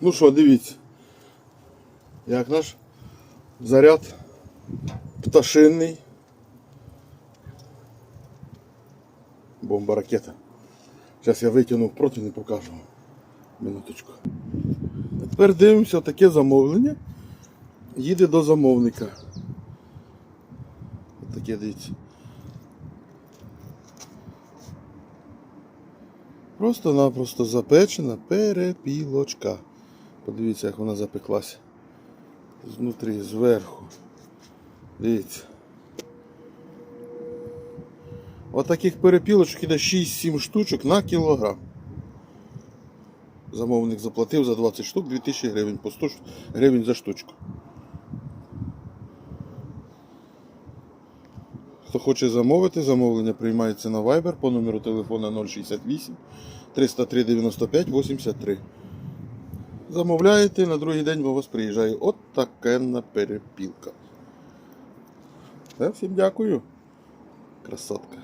Ну що, дивіться. Як наш заряд пташинний. Бомба ракета. Зараз я витягнув проти і покажу. Минуточку. Тепер дивимося таке замовлення. Їде до замовника. Ось Таке дивіться. Просто-напросто запечена перепілочка. Подивіться, як вона запеклася. Знутрі, зверху. Дивіться. Отаких перепілочок іде 6-7 штучок на кілограм. Замовник заплатив за 20 штук 2000 гривень, по 100 гривень за штучку. Хто хоче замовити, замовлення приймається на Viber по номеру телефона 068 303 95 83. Замовляєте, на другий день у вас приїжджає от такенна перепілка. Всім дякую. Красотка.